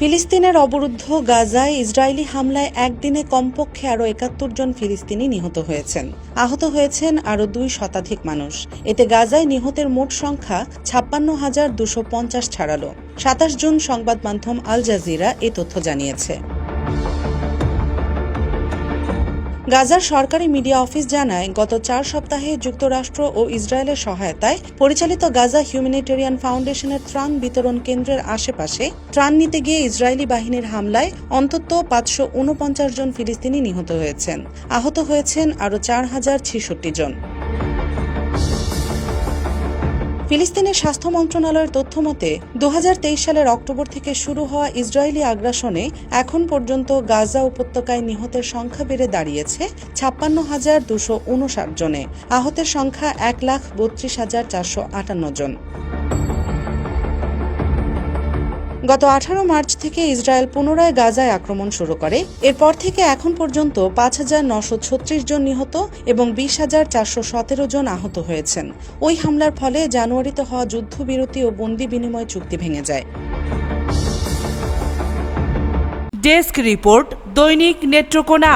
ফিলিস্তিনের অবরুদ্ধ গাজায় ইসরায়েলি হামলায় একদিনে কমপক্ষে আরও একাত্তর জন ফিলিস্তিনি নিহত হয়েছেন। আহত হয়েছেন আরও দুই শতাধিক মানুষ। এতে গাজায় নিহতের মোট সংখ্যা ছাপ্পান্ন হাজার দুশো পঞ্চাশ ছাড়ালো। সাতাশ জুন সংবাদ মাধ্যম আল জাজিরা এ তথ্য জানিয়েছে। গাজার সরকারি মিডিয়া অফিস জানায়, গত চার সপ্তাহে যুক্তরাষ্ট্র ও ইসরায়েলের সহায়তায় পরিচালিত গাজা হিউম্যানিটেরিয়ান ফাউন্ডেশনের ত্রাণ বিতরণ কেন্দ্রের আশেপাশে ত্রাণ নিতে গিয়ে ইসরায়েলি বাহিনীর হামলায় অন্তত পাঁচশো উনপঞ্চাশ জন ফিলিস্তিনি নিহত হয়েছেন। আহত হয়েছেন আরও চার হাজার ছেষট্টি জন। ফিলিস্তিনের স্বাস্থ্য মন্ত্রণালয়ের তথ্য মতে, দুহাজার তেইশ সালের অক্টোবর থেকে শুরু হওয়া ইসরায়েলি আগ্রাসনে এখন পর্যন্ত গাজা উপত্যকায় নিহতের সংখ্যা বেড়ে দাঁড়িয়েছে ছাপ্পান্ন হাজার দুশো উনষাট জনে। আহতের সংখ্যা এক লাখ বত্রিশ হাজার চারশো আটান্ন জন। গত আঠারো মার্চ থেকে ইসরায়েল পুনরায় গাজায় আক্রমণ শুরু করে। এরপর থেকে এখন পর্যন্ত পাঁচ হাজার নশো ছত্রিশ জন নিহত এবং বিশ হাজার চারশো সতেরো জন আহত হয়েছেন। ওই হামলার ফলে জানুয়ারিতে হওয়া যুদ্ধবিরতি ও বন্দি বিনিময় চুক্তি ভেঙে যায়। ডেস্ক রিপোর্ট দৈনিক নেত্রকোনা।